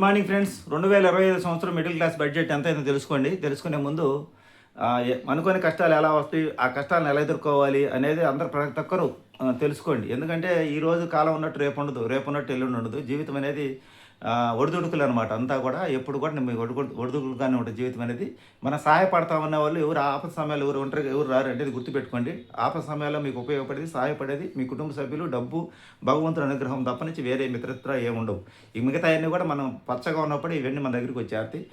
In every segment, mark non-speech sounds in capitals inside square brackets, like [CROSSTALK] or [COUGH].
Good morning friends రెండు వేల ఇరవై ఐదు సంవత్సరం మిడిల్ క్లాస్ బడ్జెట్ ఎంత అయిందో తెలుసుకోండి. తెలుసుకునే ముందు అనుకోని కష్టాలు ఎలా వస్తాయి ఆ కష్టాలను ఎలా ఎదుర్కోవాలి అనేది అందరు ప్రతి ఒక్కరు తెలుసుకోండి. ఎందుకంటే ఈ రోజు కాలం ఉన్నట్టు రేపు ఉండదు. రేపు ఉన్నట్టు ఎల్లుండి ఉండదు. జీవితం అనేది ఒడిదుడుకులు అనమాట అంతా కూడా ఎప్పుడు కూడా మీ ఒడుగు ఒడిదుడుకులుగానే ఉంటుంది జీవితం అనేది. మనం సహాయపడతామన్న వాళ్ళు ఎవరు ఆపద సమయాలు ఎవరు ఉంటారు ఎవరు రారు అనేది గుర్తుపెట్టుకోండి. ఆపద సమయాల్లో మీకు ఉపయోగపడేది సహాయపడేది మీ కుటుంబ సభ్యులు డబ్బు భగవంతుని అనుగ్రహం తప్పనించి వేరే మిత్రత్ర ఏముండవు ఈ మిగతా అన్నీ కూడా మనం పచ్చగా ఉన్నప్పుడు ఇవన్నీ మన దగ్గరికి వచ్చేస్తాయి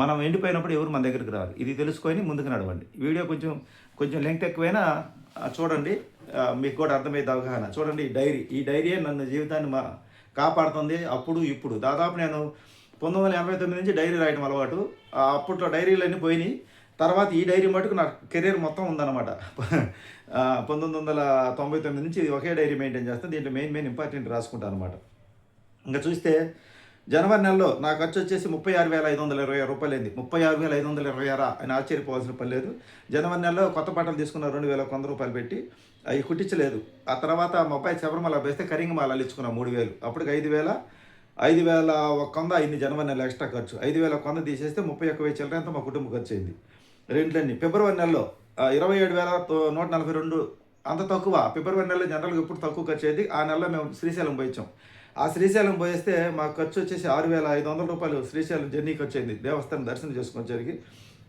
మనం ఎండిపోయినప్పుడు ఎవరు మన దగ్గరికి రారు. ఇది తెలుసుకొని ముందుకు నడవండి. వీడియో కొంచెం కొంచెం లెంగ్త్ ఎక్కువైనా చూడండి. మీకు కూడా అర్థమయ్యే అవగాహన. చూడండి ఈ డైరీ. ఈ డైరీయే నన్ను జీవితాన్ని మా కాపాడుతుంది. అప్పుడు ఇప్పుడు. దాదాపు నేను పంతొమ్మిది వందల ఎనభై తొమ్మిది నుంచి డైరీ రాయడం అలవాటు. అప్పట్లో డైరీలన్నీ పోయినాయి. తర్వాత ఈ డైరీ మటుకు నా కెరీర్ మొత్తం ఉందన్నమాట. పంతొమ్మిది వందల తొంభై తొమ్మిది నుంచి ఒకే డైరీ మెయింటైన్ చేస్తాను దీంట్లో మెయిన్ మెయిన్ ఇంపార్టెంట్ రాసుకుంటాను అనమాట ఇంకా చూస్తే జనవరి నెలలో నా ఖర్చు వచ్చేసి ముప్పై ఆరు వేల ఐదు వందల ఇరవై ఆరు రూపాయలు అయింది ముప్పై ఆరు వేల ఐదు వందల ఇరవై ఆరా. అని ఆశ్చర్యపోవాల్సిన పని లేదు. జనవరి నెలలో కొత్త బట్టలు తీసుకున్న రెండు వేల వంద రూపాయలు పెట్టి అవి కుట్టించలేదు. ఆ తర్వాత మా అబ్బాయి శబరిమల వేస్తే కరింగమాల అల్లించుకున్నా మూడు వేలు. అప్పటికి ఐదు వేల ఐదు వేల ఒక వంద అయింది జనవరి నెల ఎక్స్ట్రా ఖర్చు. ఐదు వేల ఒక వంద తీసేస్తే ముప్పై ఒక్క వెయ్యి చిల్లర మా కుటుంబ ఖర్చు అయింది. రెంట్లన్నీ ఫిబ్రవరి నెలలో ఇరవై ఏడు వేల తో- నూట నలభై రెండు అంత తక్కువ. ఫిబ్రవరి నెలలో జనరల్గా ఎప్పుడు తక్కువ ఖర్చు అయింది ఆ నెలలో మేము శ్రీశైలం పోయించాం ఆ శ్రీశైలం పోయేస్తే మా ఖర్చు వచ్చేసి ఆరు వేల ఐదు వందల రూపాయలు శ్రీశైలం జర్నీ ఖర్చు అయింది. దేవస్థానం దర్శనం చేసుకొచ్చేసరికి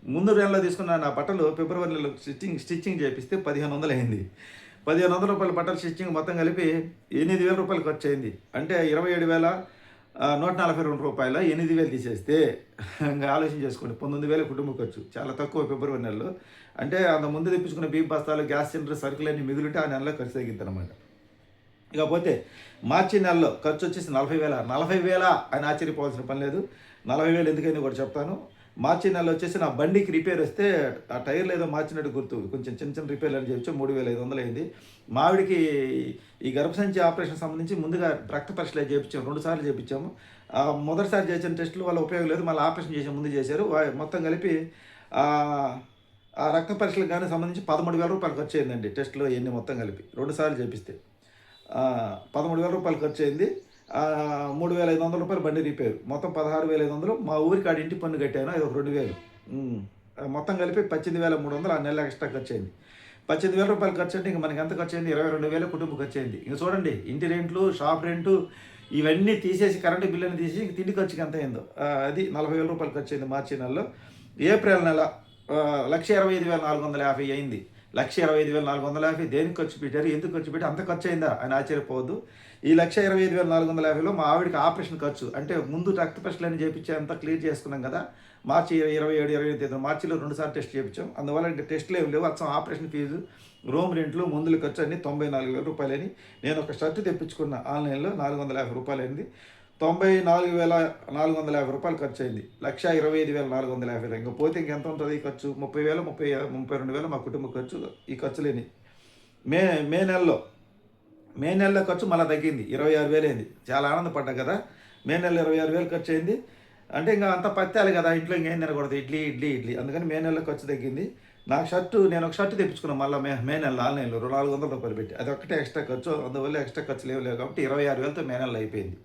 ముందు నెలలో తీసుకున్న నా బట్టలు ఫిబ్రవరి నెలలో స్టిచ్చింగ్ స్టిచ్చింగ్ చేపిస్తే పదిహేను వందలు అయింది. పదిహేను వందల రూపాయల బట్టలు స్టిచ్చింగ్ మొత్తం కలిపి ఎనిమిది వేల రూపాయలు ఖర్చు అయింది. అంటే ఇరవై ఏడు వేల నూట నలభై రెండు రూపాయల ఎనిమిది వేలు తీసేస్తే ఇంకా ఆలోచన చేసుకోండి. పంతొమ్మిది వేల కుటుంబ ఖర్చు. చాలా తక్కువ ఫిబ్రవరి నెలలో. అంటే అంత ముందు తెప్పించుకున్న బీప్ బస్తాలు గ్యాస్ సిలిండర్ సరుకులన్నీ మిగులుంటే ఆ నెలలో ఖర్చు తగ్గింది అనమాట ఇకపోతే మార్చి నెలలో ఖర్చు వచ్చేసి నలభై వేల. నలభై వేల అని ఆశ్చర్యపోవాల్సిన పని లేదు. నలభై వేలు ఎందుకైంది కూడా చెప్తాను. మార్చి నెలలో వచ్చేసి నా బండికి రిపేర్ వస్తే ఆ టైర్లు ఏదో మార్చినట్టు గుర్తు. కొంచెం చిన్న చిన్న రిపేర్లు అని చెప్పి మూడు వేల ఐదు వందలు అయింది. మావిడికి ఈ గర్భసంచి ఆపరేషన్ సంబంధించి ముందుగా రక్త పరీక్షలు చేయించాము రెండు సార్లు చేయించాము. మొదటిసారి చేసిన టెస్టులు వాళ్ళ ఉపయోగం లేదు. మళ్ళీ ఆపరేషన్ చేసే ముందు చేశారు. మొత్తం కలిపి ఆ, రక్త పరీక్షలకు కానీ సంబంధించి పదమూడు వేల రూపాయలు ఖర్చు అయిందండి. టెస్టులు ఇవన్నీ మొత్తం కలిపి. రెండు సార్లు చేపిస్తే. పదమూడు వేల రూపాయలు ఖర్చు అయింది. మూడు వేల ఐదు వందల రూపాయలు బండి రిపేర్. మొత్తం పదహారు వేల ఐదు వందలు. మా ఊరికి ఆడ ఇంటి పన్ను కట్టాను అది ఒక రెండు వేలు. మొత్తం కలిపి పద్దెనిమిది వేల మూడు వందలు. ఆ నెల ఎక్స్ట్రా ఖర్చు అయింది పద్దెనిమిది వేల రూపాయలు ఖర్చు అంటే ఇంక మనకి ఎంత ఖర్చు అయింది ఇరవై రెండు వేల కుటుంబ ఖర్చు అయింది ఇంక చూడండి ఇంటి రెంట్లు షాప్ రెంటు ఇవన్నీ తీసేసి కరెంటు బిల్లుని తీసి ఇంక తిండి ఖర్చుకి ఎంత అయిందో. అది నలభై వేల రూపాయలు ఖర్చు అయింది మార్చి నెలలో. ఏప్రిల్ నెల లక్ష ఇరవై ఐదు వేల నాలుగు వందల యాభై అయింది. లక్ష ఇరవై ఐదు వేల నాలుగు వందల యాభై దేనికి ఖర్చు పెట్టారు? ఎందుకు ఖర్చు పెట్టి అంత ఖర్చు అయిందా అని ఆశ్చర్యపోవద్దు. ఈ లక్ష ఇరవై ఐదు వేల నాలుగు వందల యాభైలో మా ఆవిడకి ఆపరేషన్ ఖర్చు. అంటే ముందు రక్త పరీక్షలు అని చేయించి అంతా క్లియర్ చేసుకున్నాం కదా. మార్చి ఇరవై ఏడు ఇరవై ఎనిమిది మార్చిలో రెండు సార్లు టెస్ట్ చేయించాం అందువల్ల ఇంకా టెస్ట్లు ఏమి లేవు. అచ్చం ఆపరేషన్ ఫీజు రూమ్ రెంట్లు మందుల ఖర్చు అన్ని తొంభై నాలుగు వేల రూపాయలని నేను ఒక షర్ట్ తెప్పించుకున్న ఆన్లైన్లో నాలుగు వందల యాభై రూపాయలు అయింది. తొంభై నాలుగు వేల నాలుగు వందల యాభై రూపాయలు ఖర్చు అయింది. లక్ష ఇరవై ఐదు వేల నాలుగు వందల యాభై ఇంకా పోతే ఇంకెంత ఉంటుంది ఈ ఖర్చు? ముప్పై వేల ముప్పై ముప్పై రెండు వేల మా కుటుంబ ఖర్చు ఈ ఖర్చులేని మే మే నెలలో మే నెలలో ఖర్చు మళ్ళీ తగ్గింది. ఇరవై ఆరు వేలు అయింది. చాలా ఆనందపడ్డా కదా. మే నెలలో ఇరవై ఆరు వేలు ఖర్చు అయింది. అంటే ఇంకా అంత పత్తాలి కదా. ఇంట్లో ఇంకేం తినకూడదు. ఇడ్లీ ఇడ్లీ ఇడ్లీ. అందుకని మే నెలలో ఖర్చు తగ్గింది. నా షర్టు నేను ఒక షర్ట్ తెప్పించుకున్నాను మళ్ళీ మే మే నెలలో ఆన్లైన్లో రెండు నాలుగు వందల రూపాయలు పెట్టి. అది ఒకటే ఎక్స్ట్రా ఖర్చు. అందువల్ల ఎక్స్ట్రా ఖర్చు లేవు లేవు కాబట్టి ఇరవై ఆరు వేలతో మే నెలలో అయిపోయింది.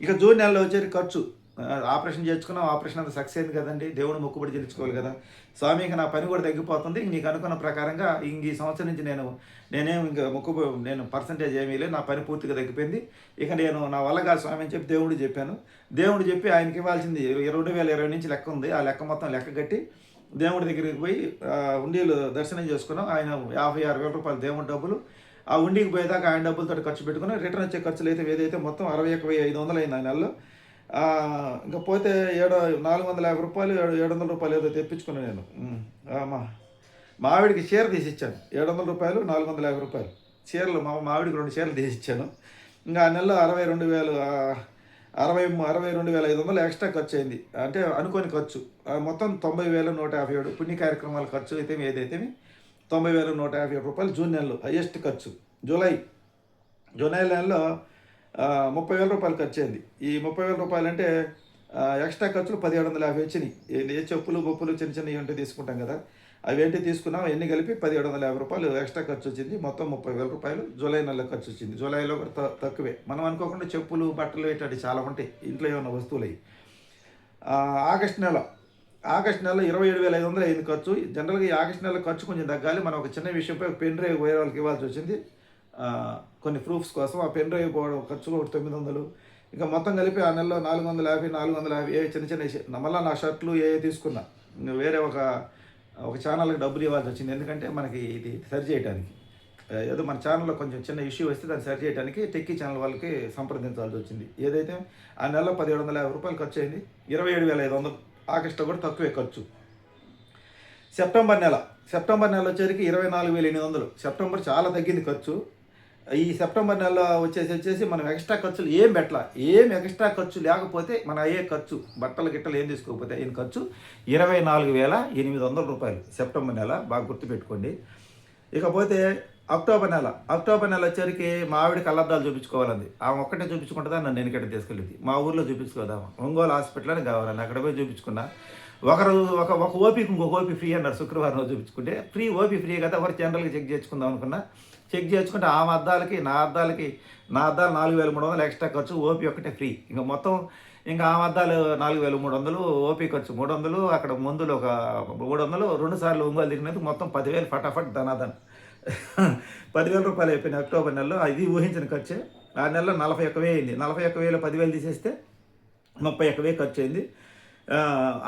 ఇక జూన్ నెలలో వచ్చే ఖర్చు. ఆపరేషన్ చేర్చుకున్నాం ఆపరేషన్ అంతా సక్సెస్ అయింది కదండి. దేవుడు మొక్కుబడి చెల్లించుకోవాలి కదా. స్వామి ఇంకా నా పని కూడా తగ్గిపోతుంది. నీకు అనుకున్న ప్రకారంగా ఇంక ఈ సంవత్సరం నుంచి నేను నేనేం ఇంకా మొక్కు నేను పర్సంటేజ్ ఏమీ లేదు. నా పని పూర్తిగా తగ్గిపోయింది. ఇక నేను నా వల్ల కాదు స్వామి అని చెప్పి దేవుడు చెప్పాను. దేవుడు చెప్పి ఆయనకి ఇవ్వాల్సింది రెండు వేల ఇరవై నుంచి లెక్క ఉంది. ఆ లెక్క మొత్తం లెక్క కట్టి దేవుడి దగ్గరికి పోయి ఉండీలు దర్శనం చేసుకున్నాం. ఆయన యాభై ఆరు వేల రూపాయలు దేవుడి డబ్బులు. ఆ ఉండికి పోయేదాకా ఆయన డబ్బులతో ఖర్చు పెట్టుకుని రిటర్న్ వచ్చే ఖర్చులు అయితే ఏదైతే మొత్తం అరవై ఒక వెయ్యి ఐదు వందలు అయింది ఆ నెలలో. ఇంకా పోతే ఏడు నాలుగు వందల యాభై రూపాయలు ఏడు ఏడు వందల రూపాయలు ఏదో తెప్పించుకున్నాను నేను. మా మావిడికి చీర తీసిచ్చాను ఏడు వందల రూపాయలు నాలుగు వందల యాభై రూపాయలు. చీరలు మా మావిడికి రెండు చీరలు తీసిచ్చాను ఇంకా ఆ నెలలో అరవై రెండు వేలు అరవై అరవై రెండు వేల ఐదు వందలు ఎక్స్ట్రా ఖర్చు అయింది. అంటే అనుకోని ఖర్చు. ఆ, మొత్తం తొంభై వేల నూట యాభై ఏడు పుణ్య కార్యక్రమాల ఖర్చు అయితే ఏదైతే తొంభై వేల నూట యాభై ఏడు రూపాయలు జూన్ నెలలో హయ్యెస్ట్ ఖర్చు. జూలై జూలై నెలలో ముప్పై వేల రూపాయలు ఖర్చు అయింది ఈ ముప్పై వేల రూపాయలు అంటే ఎక్స్ట్రా ఖర్చులు పదిహేడు వందల యాభై వచ్చినాయి. ఏ- చెప్పులు బొప్పులు చిన్న చిన్నవి ఉంటే తీసుకుంటాం కదా. అవి ఏంటి తీసుకున్నాం ఎన్ని కలిపి పదిహేడు వందల యాభై రూపాయలు ఎక్స్ట్రా ఖర్చు వచ్చింది మొత్తం ముప్పై వేల రూపాయలు జూలై నెలలో ఖర్చు వచ్చింది జూలైలో కూడా త- తక్కువే. మనం అనుకోకుండా చెప్పులు బట్టలు ఇట్లాంటివి చాలా ఉంటాయి. ఇంట్లో ఏమన్నా వస్తువులు అవి ఆగస్ట్ నెల. ఆగస్ట్ నెల ఇరవై ఏడు వేల ఐదు వందలు అయింది ఖర్చు. జనరల్గా ఈ ఆగస్ట్ నెల ఖర్చు కొంచెం తగ్గాలి. మనం ఒక చిన్న విషయంపై పెన్ డ్రైవ్ వేరే వాళ్ళకి ఇవ్వాల్సి వచ్చింది. కొన్ని ప్రూఫ్స్ కోసం ఆ పెన్ డ్రైవ్ పోవడం ఖర్చు ఒకటి తొమ్మిది వందలు ఇంకా మొత్తం కలిపి ఆ నెలలో నాలుగు వందల యాభై నాలుగు వందల యాభై ఏ చిన్న చిన్న విషయం- నా షర్ట్లు ఏ ఏ తీసుకున్నా ఇంకా వేరే ఒక ఒక ఛానల్కి డబ్బులు ఇవ్వాల్సి వచ్చింది. ఎందుకంటే మనకి ఇది సరి చేయడానికి ఏదో మన ఛానల్లో కొంచెం చిన్న ఇష్యూ వస్తే దాన్ని సరి చేయడానికి టెక్కీ ఛానల్ వాళ్ళకి సంప్రదించాల్సి వచ్చింది. ఏదైతే ఆ నెలలో పదిహేడు వందల యాభై రూపాయలు ఖర్చు అయింది ఇరవై ఏడు వేల ఐదు వందలు ఆగస్టులో కూడా తక్కువే ఖర్చు. సెప్టెంబర్ నెల. సెప్టెంబర్ నెల వచ్చేసరికి ఇరవై నాలుగు వేల ఎనిమిది వందలు సెప్టెంబర్ చాలా తగ్గింది ఖర్చు. ఈ సెప్టెంబర్ నెలలో వచ్చేసి వచ్చేసి మనం ఎక్స్ట్రా ఖర్చులు ఏం పెట్టాల. ఏం ఎక్స్ట్రా ఖర్చు లేకపోతే మన అయ్యే ఖర్చు బట్టలు గిట్టలు ఏం తీసుకోకపోతే అయిన ఖర్చు ఇరవై నాలుగు వేల ఎనిమిది వందల రూపాయలు సెప్టెంబర్ నెల బాగా గుర్తుపెట్టుకోండి. ఇకపోతే అక్టోబర్ నెల అక్టోబర్ నెల వచ్చేసరికి మా ఆవిడ కళ్ళద్దాలు చూపించుకోవాలంది. ఆమె ఒక్కటే చూపించుకుంటుందా? నన్ను నేను తీసుకెళ్ళింది. మా ఊర్లో చూపించుకోదామా ఒంగోలు హాస్పిటల్ని కావాలని అక్కడ పోయి చూపించుకున్నా. ఒకరు ఒక ఒక ఓపీకి ఇంకొక ఓపీ ఫ్రీ అన్నారు. శుక్రవారం చూపించుకుంటే. ఫ్రీ ఓపీ ఫ్రీ కదా. ఒకరు జనరల్గా చెక్ చేసుకుందాం అనుకున్నా. చెక్ చేసుకుంటే ఆమె అద్దాలకి నా అద్దాలకి నా అద్దాలు నాలుగు వేల మూడు వందలు ఎక్స్ట్రా ఖర్చు ఓపీ ఒకటే ఫ్రీ. ఇంకా మొత్తం ఇంకా ఆమె అద్దాలు నాలుగు వేల మూడు వందలు ఓపీ ఖర్చు మూడు వందలు అక్కడ మందులు ఒక మూడు వందలు రెండు సార్లు ఒంగోలు దిగినందుకు మొత్తం పదివేలు ఫటాఫట్ ధనాధన్. [LAUGHS] పదివేల రూపాయలు అయిపోయినాయి అక్టోబర్ నెలలో ఇది ఊహించిన ఖర్చే. ఆ నెలలో నలభై ఒక్క వేలు అయింది. నలభై ఒక్క వేలు పదివేలు తీసేస్తే ముప్పై ఒక్క వేలు ఖర్చు అయింది. ఆ,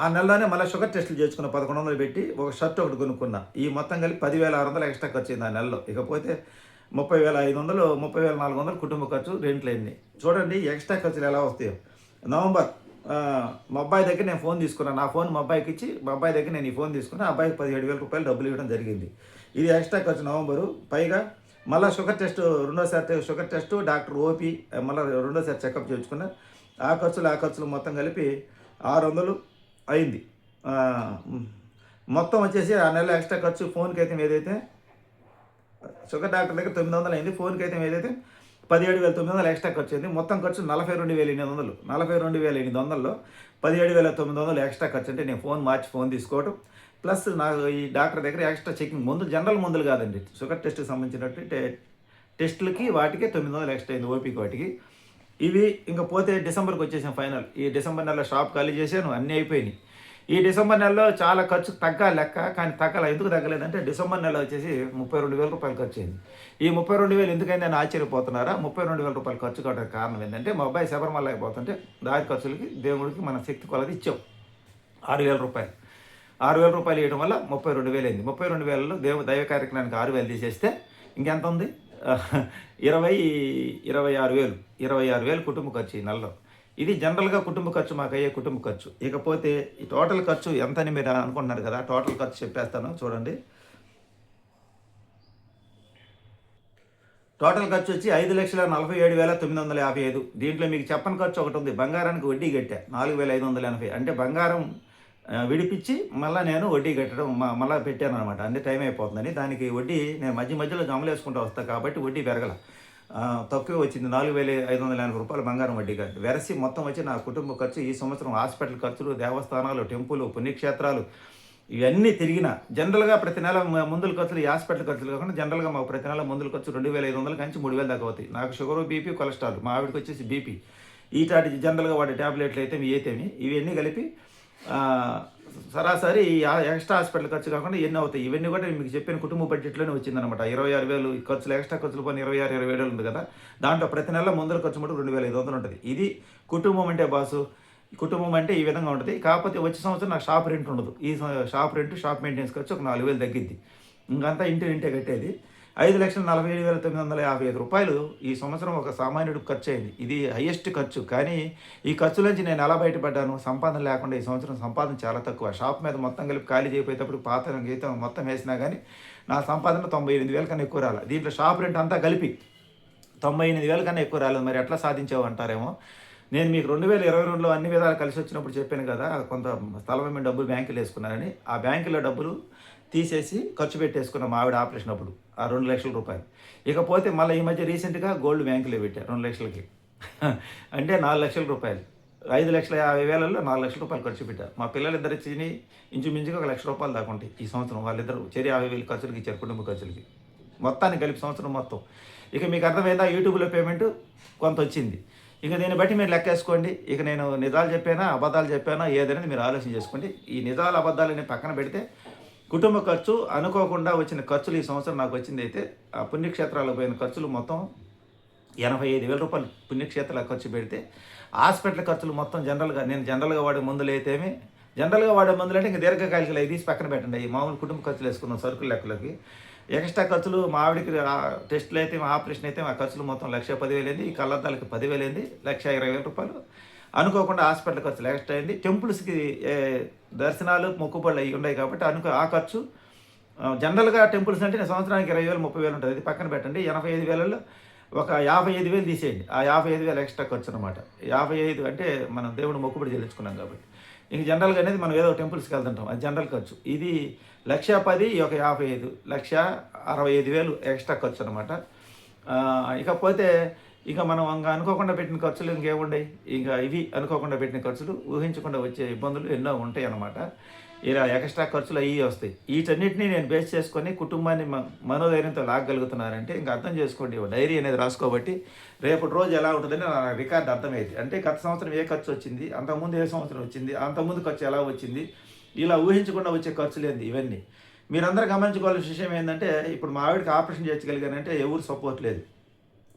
నెలలోనే మళ్ళీ షుగర్ టెస్టులు చేసుకున్న పదకొండు వందలు పెట్టి ఒక షర్ట్ ఒకటి కొనుక్కున్నా. ఈ మొత్తం కలిపి పదివేల ఆరు వందలు ఎక్స్ట్రా ఖర్చు అయింది ఆ నెలలో. ఇకపోతే ముప్పై వేల ఐదు వందలు ముప్పై వేల నాలుగు వందలు కుటుంబ ఖర్చు రెంట్లు అయింది చూడండి ఎక్స్ట్రా ఖర్చులు ఎలా వస్తాయో. నవంబర్ మా అబ్బాయి దగ్గర నేను ఫోన్ తీసుకున్నాను నా ఫోన్ మా అబ్బాయికి ఇచ్చి మా అబ్బాయి దగ్గర నేను ఈ ఫోన్ తీసుకున్నా. ఆ అబ్బాయికి పదిహేడు వేల రూపాయలు డబ్బులు ఇవ్వడం జరిగింది. ఇది ఎక్స్ట్రా ఖర్చు నవంబరు. పైగా మళ్ళీ షుగర్ టెస్ట్ రెండోసారి షుగర్ టెస్ట్ డాక్టర్ ఓపీ మళ్ళీ రెండోసారి చెకప్ చేయించుకున్నా ఆ ఖర్చులు ఆ ఖర్చులు మొత్తం కలిపి ఆరు వందలు అయింది మొత్తం వచ్చేసి ఆ నెల ఎక్స్ట్రా ఖర్చు ఫోన్కి అయితే ఏదైతే షుగర్ డాక్టర్ దగ్గర తొమ్మిది వందలు అయింది ఫోన్కి అయితే ఏదైతే పదిహేడు వేల తొమ్మిది వందలు ఎక్స్ట్రా ఖర్చు అయింది మొత్తం ఖర్చు నలభై రెండు వేల ఎనిమిది వందలు నలభై రెండు వేల ఎనిమిది వందల్లో పదిహేడు వేల తొమ్మిది వందలు ఎక్స్ట్రా ఖర్చు అంటే నేను ఫోన్ మార్చి ఫోన్ తీసుకోవడం ప్లస్ నాకు ఈ డాక్టర్ దగ్గర ఎక్స్ట్రా చెకింగ్ ముందు జనరల్ మందులు కాదండి. షుగర్ టెస్ట్కి సంబంధించినట్టు టెస్టులకి వాటికి తొమ్మిది వందలు ఎక్స్ట్రా అయింది ఓపీకి వాటికి. ఇవి ఇంకా పోతే డిసెంబర్కి వచ్చేసాం ఫైనల్. ఈ డిసెంబర్ నెలలో షాప్ ఖాళీ చేశాను అన్నీ అయిపోయినాయి. ఈ డిసెంబర్ నెలలో చాలా ఖర్చు తగ్గాలి లెక్క కానీ తగ్గల. ఎందుకు తగ్గలేదంటే డిసెంబర్ నెల వచ్చేసి ముప్పై రెండు వేల రూపాయలు ఖర్చు అయింది. ఈ ముప్పై రెండు వేలు ఎందుకైందని ఆశ్చర్యపోతున్నారా? ముప్పై రెండు వేల రూపాయలు ఖర్చు కావడానికి కారణం ఏంటంటే మా అబ్బాయి శబరిమలకి అయిపోతుంటే దారి ఖర్చులకి దేవుడికి మన శక్తి కొలది ఇచ్చాం. ఆరు వేల రూపాయలు. ఆరు వేల రూపాయలు ఇవ్వడం వల్ల ముప్పై రెండు వేలు అయింది ముప్పై రెండు వేలలో దేవ దైవ కార్యక్రమానికి ఆరు వేలు తీసేస్తే ఇంకెంత ఉంది? ఇరవై ఇరవై ఆరు వేలు ఇరవై ఆరు వేలు కుటుంబ ఖర్చు ఈ నెలలో. ఇది జనరల్గా కుటుంబ ఖర్చు మాకు అయ్యే కుటుంబ ఖర్చు. ఇకపోతే ఈ టోటల్ ఖర్చు ఎంత అని మీరు అనుకుంటున్నారు కదా టోటల్ ఖర్చు చెప్పేస్తాను చూడండి. టోటల్ ఖర్చు వచ్చి ఐదు లక్షల నలభై ఏడు వేల తొమ్మిది వందల యాభై ఐదు. దీంట్లో మీకు చెప్పని ఖర్చు ఒకటి ఉంది. బంగారానికి వడ్డీ కట్టా నాలుగు వేల ఐదు వందల ఎనభై. అంటే బంగారం విడిపించి మళ్ళీ నేను వడ్డీ కట్టడం మ- మళ్ళీ పెట్టాను అనమాట అన్ని టైం అయిపోతుందని. దానికి వడ్డీ నేను మధ్య మధ్యలో జమలు వేసుకుంటూ వస్తాను కాబట్టి వడ్డీ పెరగల. తక్కువ తక్కువే వచ్చింది. నాలుగు వేల ఐదు వందల ఎనభై రూపాయలు బంగారం వడ్డీ కట్టి వెరసి మొత్తం వచ్చి నా కుటుంబ ఖర్చు ఈ సంవత్సరం హాస్పిటల్ ఖర్చులు దేవస్థానాలు టెంపుల్ పుణ్యక్షేత్రాలు ఇవన్నీ తిరిగిన జనరల్గా ప్రతి నెల మ- మందుల ఖర్చులు ఈ హాస్పిటల్ ఖర్చులు కాకుండా జనరల్గా మాకు ప్రతి నెల మందుల ఖర్చు రెండు వేల ఐదు వందల నుంచి మూడు వేల దాకా అవుతాయి. నాకు షుగర్ బీపీ కొలెస్ట్రాల్ మా ఆవిడకి వచ్చేసి బీపీ. ఈటాటి జనరల్గా వాడే ట్యాబ్లెట్లు అయితే ఏతేమి? ఇవన్నీ కలిపి సరాసరి ఆ- ఎక్స్ట్రా హాస్పిటల్ ఖర్చు కాకుండా ఎన్ని అవుతాయి. ఇవన్నీ కూడా మీకు చెప్పిన కుటుంబ బడ్జెట్లోనే వచ్చిందనమాట ఇరవై ఆరు వేలు ఖర్చులు ఎక్స్ట్రా ఖర్చులు పోయిన ఇరవై ఆరు ఇరవై ఏడు ఉంది కదా. దాంట్లో ప్రతి నెల ముందర ఖర్చు మటు రెండు వేల ఐదు వందలు ఉంటుంది. ఇది కుటుంబం అంటే బాసు. కుటుంబం అంటే ఈ విధంగా ఉంటుంది. కాకపోతే వచ్చే సంవత్సరం నాకు షాప్ రెంట్ ఉండదు. ఈ షాప్ రెంట్ షాప్ మెయింటెనెన్స్ ఖర్చు ఒక నాలుగు వేలు తగ్గిద్ది. ఇంకంతా ఇంటి ఇంటే కట్టేది. ఐదు లక్షల నలభై ఏడు వేల తొమ్మిది వందల యాభై ఐదు రూపాయలు ఈ సంవత్సరం ఒక సామాన్యుడికి ఖర్చు అయింది. ఇది హయ్యెస్ట్ ఖర్చు. కానీ ఈ ఖర్చు నుంచి నేను ఎలా బయటపడ్డాను? సంపాదన లేకుండా ఈ సంవత్సరం సంపాదన చాలా తక్కువ. షాప్ మీద మొత్తం కలిపి ఖాళీ చేయకపోయేటప్పుడు పాత గీతం మొత్తం వేసినా కానీ నా సంపాదన తొంభై ఎనిమిది వేల కన్నా ఎక్కువ రాలి. దీంట్లో షాప్ రెంట్ అంతా కలిపి తొంభై ఎనిమిది వేల కన్నా ఎక్కువ రాలేదు. మరి ఎట్లా సాధించావు అంటారేమో? నేను మీకు రెండు వేల ఇరవై రెండులో అన్ని విధాలు కలిసి వచ్చినప్పుడు చెప్పాను కదా కొంత స్థలం డబ్బులు బ్యాంకులో వేసుకున్నారని. ఆ బ్యాంకులో డబ్బులు తీసేసి ఖర్చు పెట్టేసుకున్న ఆవిడ ఆపరేషన్ అప్పుడు. ఆ రెండు లక్షల రూపాయలు. ఇకపోతే మళ్ళీ ఈ మధ్య రీసెంట్గా గోల్డ్ బ్యాంకులో పెట్టారు రెండు లక్షలకి. [LAUGHS] అంటే నాలుగు లక్షల రూపాయలు. ఐదు లక్షల యాభై వేలలో నాలుగు లక్షల రూపాయలు ఖర్చు పెట్టారు. మా పిల్లలిద్దరు ఇచ్చి ఇంచుమించుగా ఒక లక్ష రూపాయలు దాకా ఉంటాయి ఈ సంవత్సరం. వాళ్ళిద్దరు చెరి యాభై వేలు ఖర్చులకి ఇచ్చారు కుటుంబ ఖర్చులకి. మొత్తాన్ని కలిపి సంవత్సరం మొత్తం. ఇక మీకు అర్థమైందా? యూట్యూబ్లో పేమెంట్ కొంత వచ్చింది. ఇక దీన్ని బట్టి మీరు లెక్కేసుకోండి. ఇక నేను నిజాలు చెప్పానా అబద్ధాలు చెప్పానా ఏదనేది మీరు ఆలోచన చేసుకోండి. ఈ నిజాలు అబద్ధాలని పక్కన పెడితే కుటుంబ ఖర్చు అనుకోకుండా వచ్చిన ఖర్చులు ఈ సంవత్సరం నాకు వచ్చింది అయితే ఆ పుణ్యక్షేత్రాలకు పోయిన ఖర్చులు మొత్తం ఎనభై ఐదు వేల రూపాయలు పుణ్యక్షేత్రాల ఖర్చు పెడితే హాస్పిటల్ ఖర్చులు మొత్తం జనరల్గా నేను జనరల్గా వాడే మందులు అయితేమి జనరల్గా వాడే మందులు అంటే ఇంకా దీర్ఘకాలికలు అవి తీసి పక్కన పెట్టండి. ఈ మామూలు కుటుంబ ఖర్చులు వేసుకున్నాం సరుకుల లెక్కలకి. ఎక్స్ట్రా ఖర్చులు మా ఆవిడకి టెస్టులు అయితే మా ఆపరేషన్ అయితే ఆ ఖర్చులు మొత్తం లక్ష పదివేలు అయింది. ఈ కళ్ళద్దాలకి పదివేలు అయింది. లక్ష ఇరవై వేల రూపాయలు. అనుకోకుండా హాస్పిటల్ ఖర్చులు ఎక్స్ట్రా అయింది. టెంపుల్స్కి దర్శనాలు మొక్కుబళ్ళు అవి ఉన్నాయి కాబట్టి అనుకో ఆ ఖర్చు జనరల్గా టెంపుల్స్ అంటే సంవత్సరానికి ఇరవై వేలు ముప్పై వేలు ఉంటుంది. అది పక్కన పెట్టండి. ఎనభై ఐదు వేలలో ఒక యాభై ఐదు వేలు తీసేయండి. ఆ యాభై ఐదు వేలు ఎక్స్ట్రా ఖర్చు అనమాట యాభై ఐదు అంటే మనం దేవుడు మొక్కుబడి చెల్లించుకున్నాం కాబట్టి. ఇంక జనరల్గా అనేది మనం ఏదో టెంపుల్స్కి వెళ్తుంటాం. అది జనరల్ ఖర్చు. ఇది లక్ష పది ఒక యాభై ఐదు. లక్ష అరవై ఐదు వేలు ఎక్స్ట్రా ఖర్చు అనమాట ఇకపోతే ఇక మనం ఇంకా అనుకోకుండా పెట్టిన ఖర్చులు ఇంకేముండయి? ఇంకా ఇవి అనుకోకుండా పెట్టిన ఖర్చులు ఊహించకుండా వచ్చే ఇబ్బందులు ఎన్నో ఉంటాయి అన్నమాట. ఇలా ఎక్స్ట్రా ఖర్చులు అయ్యి వస్తాయి. వీటన్నిటిని నేను బేస్ చేసుకొని కుటుంబాన్ని మనోధైర్యంతో లాగలుగుతున్నారంటే ఇంకా అర్థం చేసుకోండి. డైరీ అనేది రాసుకోబట్టి రేపటి రోజు ఎలా ఉంటుందని నా రికార్డు అర్థమైంది. అంటే గత సంవత్సరం ఏ ఖర్చు వచ్చింది? అంతకుముందు ఏ సంవత్సరం వచ్చింది? అంతకుముందు ఖర్చు ఎలా వచ్చింది? ఇలా ఊహించకుండా వచ్చే ఖర్చులు ఏంది? ఇవన్నీ. మీరందరూ గమనించుకోవాల్సిన విషయం ఏంటంటే ఇప్పుడు మా ఆవిడకి ఆపరేషన్ చేయించగలిగానంటే ఎవరు సపోర్ట్ లేదు.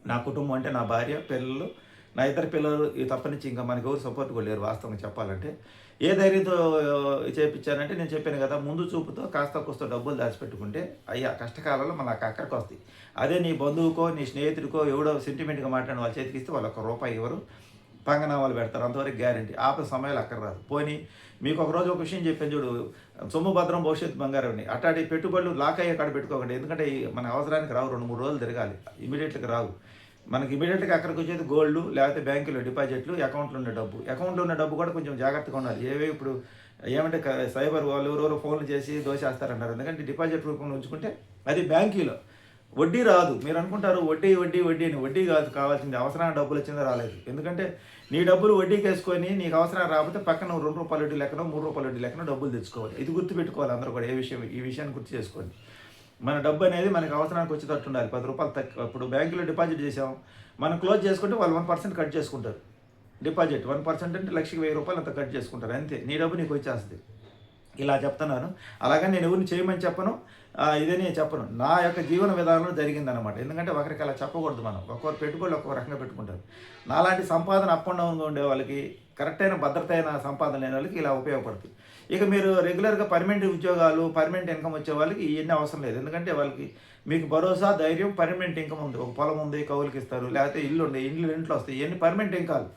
నా కుటుంబం అంటే నా భార్య పిల్లలు నా ఇద్దరు పిల్లలు ఈ తప్పనించి ఇంకా మనకి ఎవరు సపోర్ట్ కూడా లేరు వాస్తవంగా చెప్పాలంటే. ఏ ధైర్యంతో చేయించానంటే నేను చెప్పాను కదా ముందు చూపుతో కాస్త కూస్త డబ్బులు దాచిపెట్టుకుంటే అయ్యా కష్టకాలంలో మన అక్కడికి వస్తాయి. అదే నీ బంధువుకో నీ స్నేహితుడికో ఎవడో సెంటిమెంట్గా మాట్లాడిన వాళ్ళ చేతికి ఇస్తే వాళ్ళు ఒక రూపాయి ఎవరు వాళ్ళు పెడతారు అంతవరకు గ్యారంటీ ఆపద సమయాలు అక్కడ రాదు. పోనీ మీకు ఒక రోజు ఒక విషయం చెప్పాను చూడు సొమ్ము భద్రం భవిష్యత్తు బంగారం అట్లాంటి పెట్టుబడులు లాక్ అయ్యే కాడ పెట్టుకోకండి. ఎందుకంటే మన అవసరానికి రావు రెండు మూడు రోజులు తిరగాలి. ఇమీడియట్గా రావు. మనకి ఇమీడియట్గా అక్కడికి వచ్చేది గోల్డ్ లేకపోతే బ్యాంకులో డిపాజిట్లు అకౌంట్లో ఉన్న డబ్బు. అకౌంట్లో ఉన్న డబ్బు కూడా కొంచెం జాగ్రత్తగా ఉండాలి. ఏవే ఇప్పుడు ఏమంటే సైబర్ వాళ్ళు ఎవరెవరు ఫోన్లు చేసి దోషేస్తారన్నారు ఎందుకంటే డిపాజిట్ రూపంలో ఉంచుకుంటే అది బ్యాంకీలో. వడ్డీ రాదు. మీరు అనుకుంటారు వడ్డీ వడ్డీ వడ్డీ అని. వడ్డీ కాదు కావాల్సింది. అవసరానికి డబ్బులు వచ్చిందో రాలేదు. ఎందుకంటే నీ డబ్బులు వడ్డీకి వేసుకొని నీకు అవసరం రాకపోతే పక్కన రెండు రూపాయల వడ్డీ లెక్కనో మూడు రూపాయల వడ్డీ లెక్కనో డబ్బులు తెచ్చుకోవాలి. ఇది గుర్తుపెట్టుకోవాలి అందరూ కూడా ఏ విషయం ఈ విషయాన్ని గుర్తు చేసుకోండి. మన డబ్బు అనేది మనకి అవసరానికి వచ్చేటట్టు ఉండాలి. పది రూపాయలు తక్కువ ఇప్పుడు బ్యాంకులో డిపాజిట్ చేసాం మనం క్లోజ్ చేసుకుంటే వాళ్ళు వన్ పర్సెంట్ కట్ చేసుకుంటారు. డిపాజిట్ వన్ పర్సెంట్ అంటే లక్షకి వెయ్యి రూపాయలు అంత కట్ చేసుకుంటారు. అంతే. నీ డబ్బు నీకు వచ్చేస్తుంది. ఇలా చెప్తున్నాను. అలాగని నేను ఎవరిని చేయమని చెప్పను. ఇదని ఇదే నేను చెప్పను. నా యొక్క జీవన విధానంలో జరిగిందనమాట ఎందుకంటే ఒకరికి అలా చెప్పకూడదు మనం. ఒక్కొక్కరు పెట్టుబడులు ఒక్కొక్క రకంగా పెట్టుకుంటారు. నాలాంటి సంపాదన అప్ అండ్ డౌన్గా ఉండే వాళ్ళకి కరెక్ట్ అయిన భద్రత అయిన సంపాదన లేని వాళ్ళకి ఇలా ఉపయోగపడుతుంది. ఇక మీరు రెగ్యులర్గా పర్మనెంట్ ఉద్యోగాలు పర్మనెంట్ ఇన్కమ్ వచ్చే వాళ్ళకి ఇవన్నీ అవసరం లేదు. ఎందుకంటే వాళ్ళకి మీకు భరోసా ధైర్యం పర్మనెంట్ ఇన్కమ్ ఉంది. ఒక పొలం ఉంది కౌలుకి ఇస్తారు లేకపోతే ఇల్లు ఉండే ఇల్లు ఇంట్లో వస్తాయి. ఇవన్నీ పర్మనెంట్ ఇన్కాలు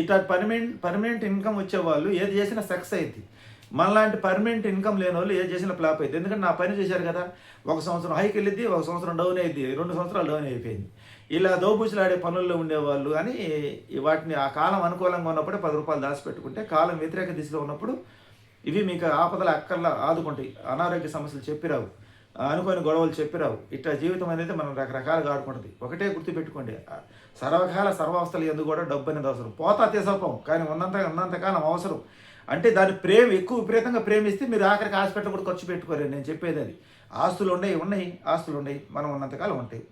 ఇట్లా పర్మనెంట్ పర్మనెంట్ ఇన్కమ్ వచ్చే వాళ్ళు ఏది చేసినా సక్సెస్ అయింది మనలాంటి పర్మనెంట్ ఇన్కమ్ లేని వాళ్ళు ఏది చేసినా ఫ్లాప్ అవుతుంది ఎందుకంటే నా పని చేశారు కదా. ఒక సంవత్సరం హైక్ వెళ్ళిద్ది ఒక సంవత్సరం డౌన్ అయింది రెండు సంవత్సరాలు డౌన్ అయిపోయింది. ఇలా దోబూచులాడే పనుల్లో ఉండేవాళ్ళు కానీ వాటిని ఆ కాలం అనుకూలంగా ఉన్నప్పుడే పది రూపాయలు దాచిపెట్టుకుంటే కాలం వ్యతిరేక దిశలో ఉన్నప్పుడు ఇవి మీకు ఆపదలు అక్కర్లా ఆదుకుంటాయి. అనారోగ్య సమస్యలు చెప్పిరావు. అనుకోని గొడవలు చెప్పిరావు. ఇట్లా జీవితం అనేది మనం రకరకాలుగా ఆడుకుంటుంది. ఒకటే గుర్తుపెట్టుకోండి. సర్వకాల సర్వావస్థలు ఎందుకు కూడా డబ్బు అనేది అవసరం. పోతా తీసపోం. కానీ ఉన్నంత ఉన్నంతకాలం అవసరం. అంటే దాని ప్రేమ ఎక్కువ విపరీతంగా ప్రేమిస్తే మీరు ఆఖరికి హాస్పిటల్ కూడా ఖర్చు పెట్టుకోరు నేను చెప్పేది అది. ఆస్తులు ఉన్నాయి ఉన్నాయి. ఆస్తులు ఉన్నాయి. మనం ఉన్నంతకాలం ఉంటాయి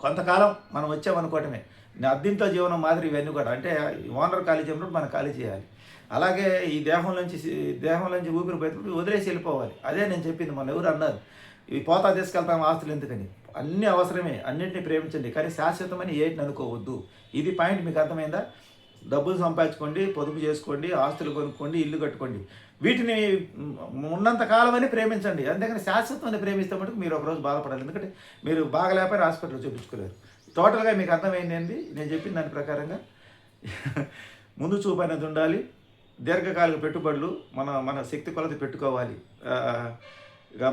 కొంతకాలం మనం వచ్చామనుకోవటమే. నా అద్దీంతో జీవనం మాదిరి ఇవన్నీ కూడా. అంటే ఓనర్ ఖాళీ చేయనప్పుడు మనం ఖాళీ చేయాలి. అలాగే ఈ దేహం నుంచి దేహం నుంచి ఊపిరి పోయేటప్పుడు వదిలేసి వెళ్ళిపోవాలి. అదే నేను చెప్పింది మన ఎవరు అన్నారు. ఇవి పోతా తీసుకెళ్తాం ఆస్తులు ఎందుకని? అన్నీ అవసరమే అన్నింటినీ ప్రేమించండి. కానీ శాశ్వతమని ఏంటి అనుకోవద్దు. ఇది పాయింట్ మీకు అర్థమైందా? డబ్బులు సంపాదించుకోండి పొదుపు చేసుకోండి ఆస్తులు కొనుక్కోండి ఇల్లు కట్టుకోండి. వీటిని ఉన్నంత కాలమని ప్రేమించండి. అంతేకాని శాశ్వతమని ప్రేమిస్తే మటుకు మీరు ఒకరోజు బాధపడాలి. ఎందుకంటే మీరు బాగలేకపోయిన హాస్పిటల్లో చూపించుకోలేరు. టోటల్గా మీకు అర్థమైందండి నేను చెప్పిన దాని ప్రకారంగా. [LAUGHS] ముందు చూపు అనేది ఉండాలి. దీర్ఘకాలిక పెట్టుబడులు మన మన శక్తి కొలత పెట్టుకోవాలి.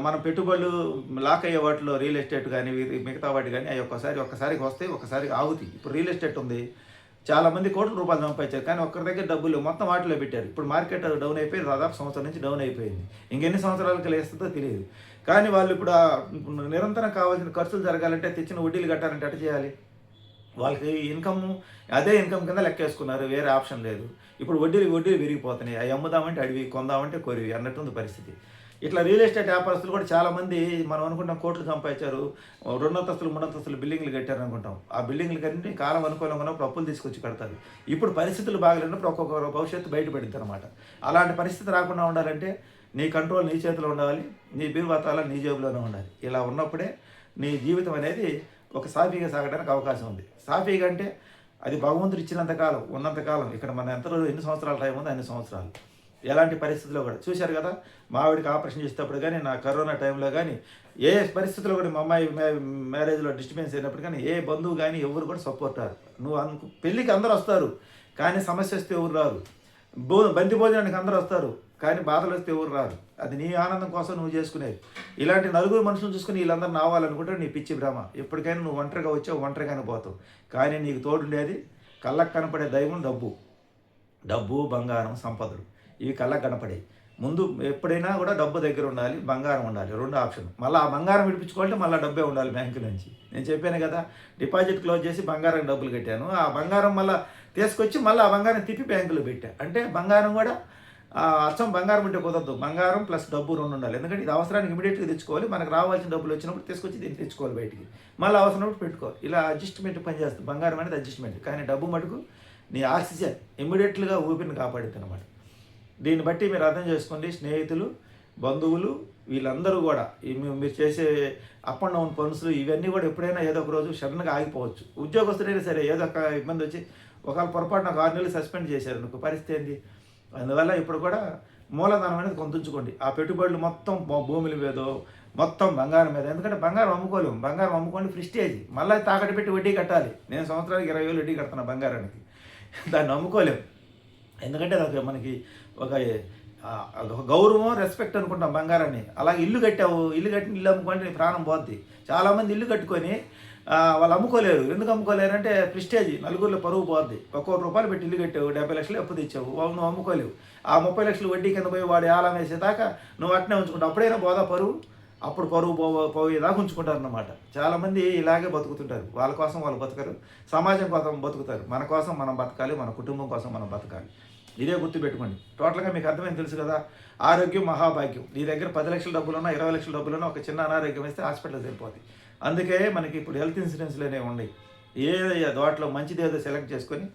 మన పెట్టుబడులు లాక్ అయ్యే వాటిలో రియల్ ఎస్టేట్ కానీ మిగతా వాటి కానీ అవి ఒక్కసారి ఒక్కసారికి వస్తే ఒక్కసారి ఆగుతాయి. ఇప్పుడు రియల్ ఎస్టేట్ ఉంది. చాలామంది కోట్ల రూపాయలు సంపాదించారు కానీ ఒక్కరి దగ్గర డబ్బులు మొత్తం వాటిలో పెట్టారు. ఇప్పుడు మార్కెట్ డౌన్ అయిపోయి దాదాపు సంవత్సరం నుంచి డౌన్ అయిపోయింది. ఇంకెన్ని సంవత్సరాలకి లేస్తుందో తెలియదు. కానీ వాళ్ళు ఇప్పుడు నిరంతరం కావాల్సిన ఖర్చులు జరగాలంటే తెచ్చిన వడ్డీలు కట్టాలంటే అటు చేయాలి. వాళ్ళకి ఇన్కమ్ అదే ఇన్కమ్ కింద లెక్కేసుకున్నారు వేరే ఆప్షన్ లేదు. ఇప్పుడు వడ్డీలు వడ్డీలు విరిగిపోతున్నాయి అవి అమ్ముదామంటే అడివి కొందామంటే కొరివి అన్నట్టుంది పరిస్థితి. ఇట్లా రియల్ ఎస్టేట్ వ్యాపారస్తులు కూడా చాలామంది మనం అనుకుంటాం కోట్లు సంపాదించారు రెండంతస్తులు మూడంతస్తులు బిల్డింగ్లు కట్టారు అనుకుంటాం ఆ బిల్డింగ్లు కట్టి కాలం అనుకూలంగా ఉన్నప్పుడు అప్పులు తీసుకొచ్చి కడతారు. ఇప్పుడు పరిస్థితులు బాగలేనప్పుడు ఒక్కొక్క భవిష్యత్తు బయటపడింది అనమాట అలాంటి పరిస్థితి రాకుండా ఉండాలంటే నీ కంట్రోల్ నీ చేతిలో ఉండాలి నీ బీరువాతాల నీ జేబులోనే ఉండాలి. ఇలా ఉన్నప్పుడే నీ జీవితం అనేది ఒక సాఫీగా సాగడానికి అవకాశం ఉంది. సాఫీగా అంటే అది భగవంతుడు ఇచ్చినంత కాలం ఉన్నంత కాలం. ఇక్కడ మన ఎంత రోజు ఎన్ని సంవత్సరాల టైం ఉంది అన్ని సంవత్సరాలు. ఎలాంటి పరిస్థితుల్లో కూడా. చూశారు కదా మావిడికి ఆపరేషన్ చేసేటప్పుడు కానీ నా కరోనా టైంలో కానీ ఏ పరిస్థితుల్లో కూడా మా అమ్మాయి మ్యారేజ్లో డిస్టర్బెన్స్ అయినప్పుడు కానీ ఏ బంధువు కానీ ఎవరు కూడా సపోర్ట్ రారు. నువ్వు అనుకు పెళ్ళికి అందరూ వస్తారు కానీ సమస్య వస్తే ఎవరు రారు. భో బంతి భోజనానికి అందరూ వస్తారు. కానీ బాధలు వస్తే ఎవరు రాదు అది నీ ఆనందం కోసం నువ్వు చేసుకునేది. ఇలాంటి నలుగురు మనుషులు చూసుకుని వీళ్ళందరూ నావాలనుకుంటే నీ పిచ్చి భ్రమ. ఎప్పటికైనా నువ్వు ఒంటరిగా వచ్చావు ఒంటరిగానే పోతావు. కానీ నీకు తోడుండేది కళ్ళకు కనపడే దైవం డబ్బు. డబ్బు బంగారం సంపదలు. ఇవి కళ్ళకు కనపడేవి. ముందు ఎప్పుడైనా కూడా డబ్బు దగ్గర ఉండాలి బంగారం ఉండాలి. రెండు ఆప్షన్ మళ్ళీ ఆ బంగారం విడిపించుకోవాలంటే మళ్ళీ డబ్బే ఉండాలి బ్యాంకు నుంచి. నేను చెప్పాను కదా డిపాజిట్ క్లోజ్ చేసి బంగారం డబ్బులు కట్టాను. ఆ బంగారం మళ్ళీ తీసుకొచ్చి మళ్ళీ ఆ బంగారం తిప్పి బ్యాంకులో పెట్టా. అంటే బంగారం కూడా అచ్చం బంగారం ఉంటే కుదరదు. బంగారం ప్లస్ డబ్బు రెండు ఉండాలి. ఎందుకంటే ఇది అవసరానికి ఇమీడియట్గా తెచ్చుకోవాలి. మనకు రావాల్సిన డబ్బులు వచ్చినప్పుడు తీసుకొచ్చి దీన్ని తెచ్చుకోవాలి బయటికి. మళ్ళీ అవసరమైనప్పుడు పెట్టుకోవాలి. ఇలా అడ్జస్ట్మెంట్ పనిచేస్తుంది బంగారం అనేది అడ్జస్ట్మెంట్ కానీ డబ్బు మటుకు నీ ఆక్సిజన్ ఇమీడియట్గా ఊపిరిని కాపాడుద్ది అనమాట దీన్ని బట్టి మీరు అర్థం చేసుకోండి. స్నేహితులు బంధువులు వీళ్ళందరూ కూడా మీరు చేసే అప్ అండ్ డౌన్ పనులు ఇవన్నీ కూడా ఎప్పుడైనా ఏదో ఒక రోజు సడన్గా ఆగిపోవచ్చు. ఉద్యోగస్తుడైనా సరే ఏదో ఒక ఇబ్బంది వచ్చి ఒకవేళ పొరపాటు ఒక ఆరు నెలలు సస్పెండ్ చేశారు నాకు పరిస్థితి ఏంటి అందువల్ల ఇప్పుడు కూడా మూలధనం అనేది కొంత ఉంచుకోండి ఆ పెట్టుబడులు మొత్తం భూముల మీద మొత్తం బంగారం మీద. ఎందుకంటే బంగారం అమ్ముకోలేము. బంగారం అమ్ముకోండి ప్రిస్టేజ్ మళ్ళీ తాకట్టు పెట్టి వడ్డీ కట్టాలి. నేను సంవత్సరానికి ఇరవై వేలు వడ్డీ కడుతున్నా బంగారానికి. దాన్ని అమ్ముకోలేము ఎందుకంటే అది మనకి ఒక గౌరవం రెస్పెక్ట్ అనుకుంటాం బంగారాన్ని. అలాగే ఇల్లు కట్టావు. ఇల్లు కట్టిన ఇల్లు అమ్ముకుంటే నీ ప్రాణం పోద్ది. చాలామంది ఇల్లు కట్టుకొని వాళ్ళు అమ్ముకోలేరు. ఎందుకు అమ్ముకోలేరు అంటే ప్రిస్టేజ్ నలుగురిలో పరువు పోద్ది. ఒక కోటి రూపాయలు పెట్టి ఇల్లు కట్టావు డెబ్బై లక్షలు అప్పు తెచ్చావు. వాళ్ళు నువ్వు అమ్ముకోలేవు. ఆ ముప్పై లక్షలు వడ్డీ కింద పోయి వాడు ఆలం వేసేదాకా నువ్వు అట్నే ఉంచుకుంటావు. అప్పుడైనా పోదా పరువు? అప్పుడు పరువు పో పోయేదాకా ఉంచుకుంటారు అన్నమాట చాలామంది ఇలాగే బతుకుతుంటారు. వాళ్ళ కోసం వాళ్ళు బతకరు. సమాజం కోసం బతుకుతారు. మన కోసం మనం బతకాలి మన కుటుంబం కోసం మనం బతకాలి. ఇదే గుర్తుపెట్టుకోండి. టోటల్గా మీకు అర్థమైంది తెలుసు కదా? ఆరోగ్యం మహాభాగ్యం. నీ దగ్గర పది లక్షల డబ్బులున్నా ఇరవై లక్షల డబ్బులున్నా ఒక చిన్న అనారోగ్యం వేస్తే హాస్పిటల్ సరిపోతుంది అందుకే మనకి ఇప్పుడు హెల్త్ ఇన్సూరెన్స్లోనే ఉన్నాయి ఏ వాటిలో మంచిది ఏదో సెలెక్ట్ చేసుకొని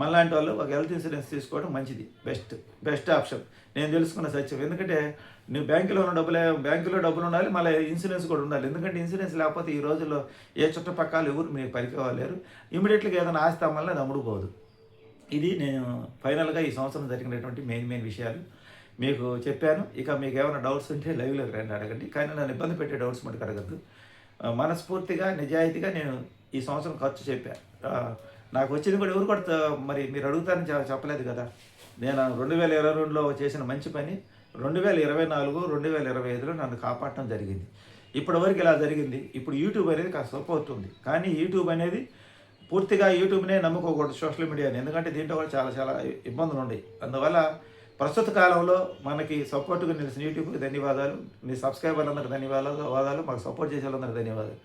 మనలాంటి వాళ్ళు ఒక హెల్త్ ఇన్సూరెన్స్ తీసుకోవడం మంచిది. బెస్ట్ బెస్ట్ ఆప్షన్ నేను తెలుసుకున్న సత్యం. ఎందుకంటే నువ్వు బ్యాంకులో ఉన్న డబ్బులే బ్యాంకులో డబ్బులు ఉండాలి మళ్ళీ ఇన్సూరెన్స్ కూడా ఉండాలి. ఎందుకంటే ఇన్సూరెన్స్ లేకపోతే ఈ రోజుల్లో ఏ చుట్టుపక్కల ఎవరు మీకు పనికివ్వలేరు ఇమీడియట్గా ఏదైనా ఆస్తి వల్ల అది అమ్ముడుపోదు. ఇది నేను ఫైనల్గా ఈ సంవత్సరం జరిగినటువంటి మెయిన్ మెయిన్ విషయాలు. మీకు చెప్పాను. ఇక మీకు ఏమైనా డౌట్స్ ఉంటే లైవ్లోకి రండి అడగండి. కానీ నన్ను ఇబ్బంది పెట్టే డౌట్స్ మటుకు అడగద్దు. మనస్ఫూర్తిగా నిజాయితీగా నేను ఈ సంవత్సరం ఖర్చు చెప్పాను నాకు వచ్చింది కూడా ఎవరు కూడా మరి మీరు అడుగుతారని చెప్పలేదు కదా. నేను రెండు వేల ఇరవై రెండులో చేసిన మంచి పని రెండు వేల ఇరవై నాలుగు రెండు వేల ఇరవై ఐదులో నన్ను కాపాడటం జరిగింది. ఇప్పటి వరకు ఇలా జరిగింది. ఇప్పుడు యూట్యూబ్ అనేది కాస్త సపోర్ట్ ఉంది కానీ యూట్యూబ్ అనేది పూర్తిగా యూట్యూబ్నే నమ్ముకోకూడదు సోషల్ మీడియాని. ఎందుకంటే దీంట్లో కూడా చాలా చాలా ఇబ్బందులు ఉన్నాయి అందువల్ల ప్రస్తుత కాలంలో మనకి సపోర్ట్గా నిలిచిన యూట్యూబ్కి ధన్యవాదాలు. మీ సబ్స్క్రైబర్లందరికీ ధన్యవాదాలు వాదాలు మాకు సపోర్ట్ చేసే వాళ్ళందరికీ ధన్యవాదాలు.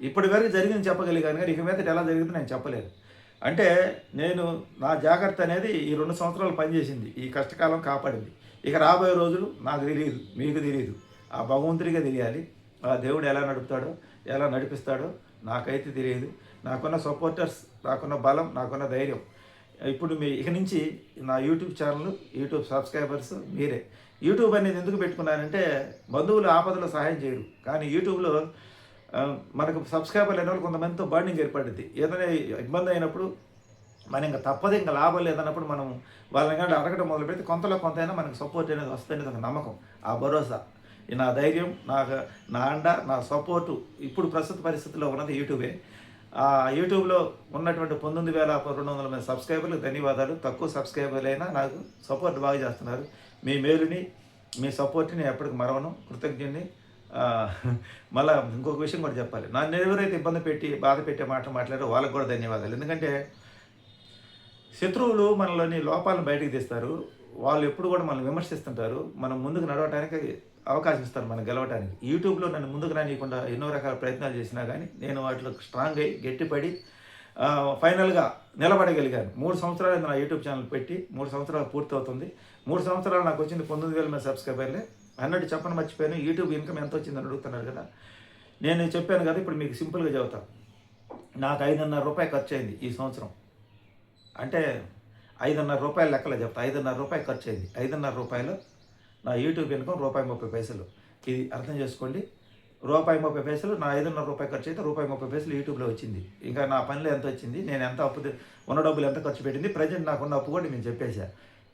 ఇప్పటి వరకు జరిగింది చెప్పగలిగాను కానీ ఇక మీద ఎలా జరిగింది నేను చెప్పలేదు. అంటే నేను నా జాగ్రత్త అనేది ఈ రెండు సంవత్సరాలు పనిచేసింది. ఈ కష్టకాలం కాపాడింది. ఇక రాబోయే రోజులు నాకు తెలియదు మీకు తెలియదు. ఆ భగవంతుడిగా తెలియాలి. ఆ దేవుడు ఎలా నడుపుతాడో ఎలా నడిపిస్తాడో నాకైతే తెలియదు. నాకున్న సపోర్టర్స్ నాకున్న బలం నాకున్న ధైర్యం ఇప్పుడు మీ ఇక నుంచి నా యూట్యూబ్ ఛానల్ యూట్యూబ్ సబ్స్క్రైబర్స్ మీరే. యూట్యూబ్ అనేది ఎందుకు పెట్టుకున్నానంటే బంధువులు ఆపదలో సహాయం చేయరు. కానీ యూట్యూబ్లో మనకు సబ్స్క్రైబర్ లేని వాళ్ళు కొంతమందితో బాండింగ్ ఏర్పడింది ఏదైనా ఇబ్బంది అయినప్పుడు మనం ఇంకా తప్పదు ఇంకా లాభం లేదన్నప్పుడు మనం వాళ్ళని కానీ అడగడం మొదలు పెడితే కొంతలో కొంతైనా మనకు సపోర్ట్ అనేది వస్తుంది ఒక నమ్మకం ఆ భరోసా. నా ధైర్యం నా నా అండ నా సపోర్టు ఇప్పుడు ప్రస్తుత పరిస్థితుల్లో ఉన్నది యూట్యూబే. యూట్యూబ్లో ఉన్నటువంటి పంతొమ్మిది వేల రెండు వందల మంది సబ్స్క్రైబర్లకు ధన్యవాదాలు. తక్కువ సబ్స్క్రైబర్లు అయినా నాకు సపోర్ట్ బాగా చేస్తున్నారు. మీ మేలుని మీ సపోర్ట్ని ఎప్పటికి మరవను. కృతజ్ఞుడిని మళ్ళీ మళ్ళా ఇంకొక విషయం కూడా చెప్పాలి. నన్ను ఎవరైతే ఇబ్బంది పెట్టి బాధ పెట్టే మాట మాట్లాడారో వాళ్ళకు కూడా ధన్యవాదాలు. ఎందుకంటే శత్రువులు మనలోని లోపాలను బయటకు తీస్తారు. వాళ్ళు ఎప్పుడు కూడా మనల్ని విమర్శిస్తుంటారు. మనం ముందుకు నడవటానికి అవకాశం ఇస్తారు మనం గెలవటానికి. యూట్యూబ్లో నన్ను ముందుకు రానియకుండా ఎన్నో రకాల ప్రయత్నాలు చేసినా కానీ నేను వాటిలో స్ట్రాంగ్ అయ్యి గట్టిపడి ఫైనల్గా నిలబడగలిగాను. మూడు సంవత్సరాలు నా యూట్యూబ్ ఛానల్ పెట్టి మూడు సంవత్సరాలు పూర్తవుతుంది. మూడు సంవత్సరాలు నాకు వచ్చింది పంతొమ్మిది వేల మంది సబ్స్క్రైబర్లే. అన్నట్టు చెప్పను మర్చిపోయాను. యూట్యూబ్ ఇన్కమ్ ఎంత వచ్చిందని అడుగుతున్నారు కదా. నేను చెప్పాను కదా ఇప్పుడు మీకు సింపుల్గా చెబుతాను నాకు ఐదున్నర రూపాయలు ఖర్చు అయింది ఈ సంవత్సరం. అంటే ఐదున్నర రూపాయల లెక్కలో చెప్తా. ఐదున్నర రూపాయలు ఖర్చు అయింది ఐదున్నర రూపాయలు నా యూట్యూబ్ ఇన్కమ్ రూపాయి ముప్పై పైసలు. ఇది అర్థం చేసుకోండి. రూపాయి ముప్పై పైసలు నా ఐదున్నర రూపాయి ఖర్చు అయితే రూపాయి ముప్పై పైసలు యూట్యూబ్లో వచ్చింది. ఇంకా నా పనిలో ఎంత వచ్చింది? నేను ఎంత అప్పు ఉన్న డబ్బులు ఎంత ఖర్చు పెట్టింది? ప్రజెంట్ నాకున్న అప్పు కూడా నేను చెప్పేశా.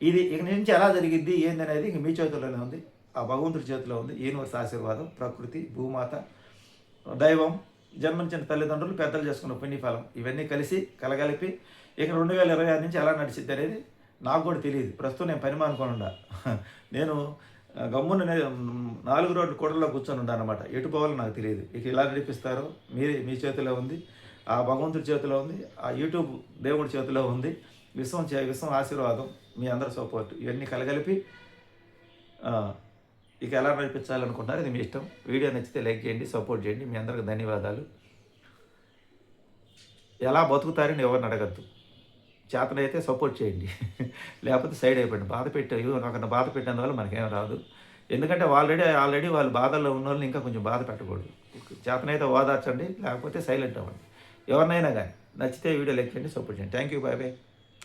ఇది ఇక నుంచి ఎలా జరిగింది ఏంది అనేది ఇంక మీ చేతుల్లోనే ఉంది. ఆ భగవంతుడి చేతిలో ఉంది. యూనివర్స్ ఆశీర్వాదం ప్రకృతి భూమాత దైవం జన్మించిన తల్లిదండ్రులు పెద్దలు చేసుకున్న పుణ్యఫలం. ఇవన్నీ కలిసి కలగలిపి ఇక రెండు వేల ఇరవై ఆరు నుంచి ఎలా నడిచిద్ది అనేది నాకు కూడా తెలియదు ప్రస్తుతం నేను పని మానుకొని [LAUGHS] నేను గమ్మున నాలుగు రోడ్లు కూడల్లో కూర్చొని ఉండా అనమాట ఎటు పోవాలో నాకు తెలియదు ఇక ఇలా నడిపిస్తారో. మీరే మీ చేతిలో ఉంది. ఆ భగవంతుడి చేతిలో ఉంది. ఆ యూట్యూబ్ దేవుడి చేతిలో ఉంది. విశ్వం చే విశ్వం ఆశీర్వాదం మీ అందరి సపోర్ట్. ఇవన్నీ కలగలిపి ఇక ఎలా నడిపించాలనుకుంటున్నారు ఇది మీ ఇష్టం. వీడియో నచ్చితే లైక్ చేయండి సపోర్ట్ చేయండి. మీ అందరికి ధన్యవాదాలు. ఎలా బతుకుతారని ఎవరిని అడగద్దు. చేతనైతే సపోర్ట్ చేయండి. [LAUGHS] లేకపోతే సైడ్ అయిపోయింది బాధ పెట్టారు ఒకరిని బాధ పెట్టినందువల్ల మనకేం రాదు. ఎందుకంటే ఆల్రెడీ ఆల్రెడీ వాళ్ళు బాధల్లో ఉన్న వాళ్ళని ఇంకా కొంచెం బాధ పెట్టకూడదు. చేతనైతే ఓదార్చండి లేకపోతే సైలెంట్ అవ్వండి. ఎవరినైనా కానీ నచ్చితే వీడియో లెక్కండి సపోర్ట్ చేయండి. Thank you bye bye